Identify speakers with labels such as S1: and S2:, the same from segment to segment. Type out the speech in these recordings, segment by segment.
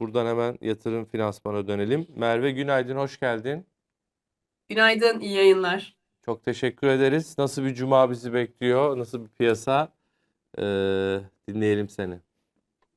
S1: Buradan hemen yatırım finansmana dönelim. Merve günaydın, hoş geldin.
S2: Günaydın, iyi yayınlar.
S1: Çok teşekkür ederiz. Nasıl bir cuma bizi bekliyor? Nasıl bir piyasa? Ee, dinleyelim seni.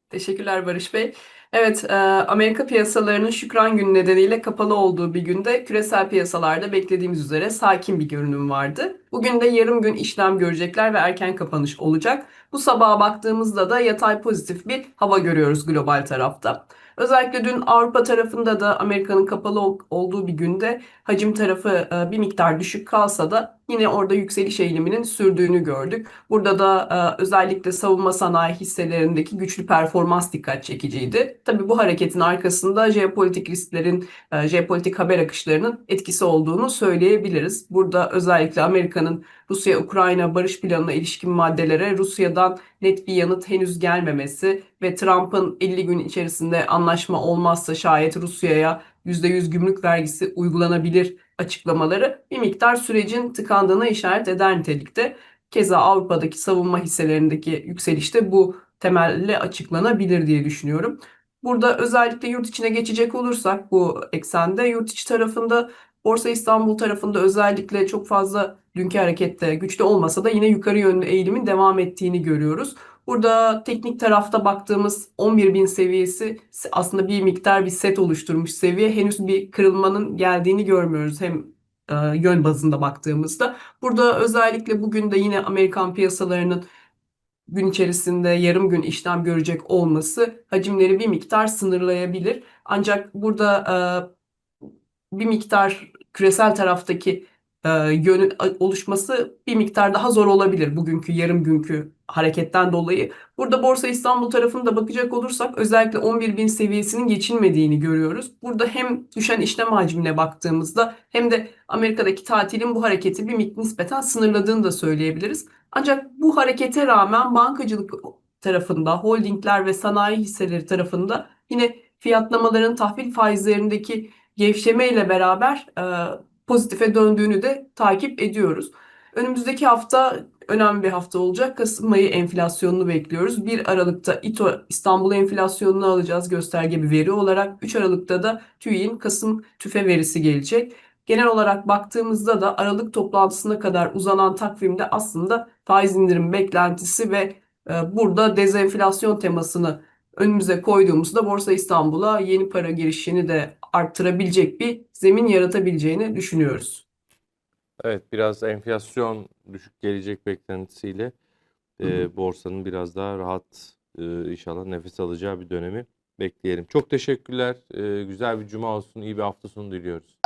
S2: Teşekkürler Barış Bey. Evet, e, Amerika piyasalarının Şükran Günü nedeniyle kapalı olduğu bir günde küresel piyasalarda beklediğimiz üzere sakin bir görünüm vardı. Bugün de yarım gün işlem görecekler ve erken kapanış olacak. Bu sabaha baktığımızda da yatay pozitif bir hava görüyoruz global tarafta. Özellikle dün Avrupa tarafında da Amerika'nın kapalı ol- olduğu bir günde hacim tarafı e, bir miktar düşük kalsa da yine orada yükseliş eğiliminin sürdüğünü gördük. Burada da e, özellikle savunma sanayi hisselerindeki güçlü performans dikkat çekiciydi. Tabii bu hareketin arkasında jeopolitik risklerin, e, jeopolitik haber akışlarının etkisi olduğunu söyleyebiliriz. Burada özellikle Amerika'nın Rusya-Ukrayna barış planına ilişkin maddelere Rusya'dan net bir yanıt henüz gelmemesi ve Trump'ın 50 gün içerisinde anlaşma olmazsa şayet Rusya'ya %100 gümrük vergisi uygulanabilir açıklamaları bir miktar sürecin tıkandığına işaret eder nitelikte. Keza Avrupa'daki savunma hisselerindeki yükselişte bu temelle açıklanabilir diye düşünüyorum. Burada özellikle yurt içine geçecek olursak bu eksende yurt içi tarafında Borsa İstanbul tarafında özellikle çok fazla dünkü harekette güçlü olmasa da yine yukarı yönlü eğilimin devam ettiğini görüyoruz. Burada teknik tarafta baktığımız 11.000 seviyesi aslında bir miktar bir set oluşturmuş seviye. Henüz bir kırılmanın geldiğini görmüyoruz hem e, yön bazında baktığımızda. Burada özellikle bugün de yine Amerikan piyasalarının gün içerisinde yarım gün işlem görecek olması hacimleri bir miktar sınırlayabilir. Ancak burada bir miktar küresel taraftaki e, yönün oluşması bir miktar daha zor olabilir bugünkü yarım günkü hareketten dolayı. Burada Borsa İstanbul tarafında bakacak olursak özellikle 11.000 seviyesinin geçilmediğini görüyoruz. Burada hem düşen işlem hacmine baktığımızda hem de Amerika'daki tatilin bu hareketi bir nispeten sınırladığını da söyleyebiliriz. Ancak bu harekete rağmen bankacılık tarafında, holdingler ve sanayi hisseleri tarafında yine fiyatlamaların tahvil faizlerindeki gevşeme ile beraber e, pozitife döndüğünü de takip ediyoruz. Önümüzdeki hafta önemli bir hafta olacak. Kasım ayı enflasyonunu bekliyoruz. 1 Aralık'ta İTO İstanbul enflasyonunu alacağız gösterge bir veri olarak. 3 Aralık'ta da TÜİ'nin Kasım tüfe verisi gelecek. Genel olarak baktığımızda da Aralık toplantısına kadar uzanan takvimde aslında faiz indirim beklentisi ve e, burada dezenflasyon temasını önümüze koyduğumuzda Borsa İstanbul'a yeni para girişini de arttırabilecek bir zemin yaratabileceğini düşünüyoruz.
S1: Evet, biraz enflasyon düşük gelecek beklentisiyle
S2: Hı hı.
S1: e, borsanın biraz daha rahat e, inşallah nefes alacağı bir dönemi bekleyelim. Çok teşekkürler. E, güzel bir cuma olsun, iyi bir hafta sonu diliyoruz.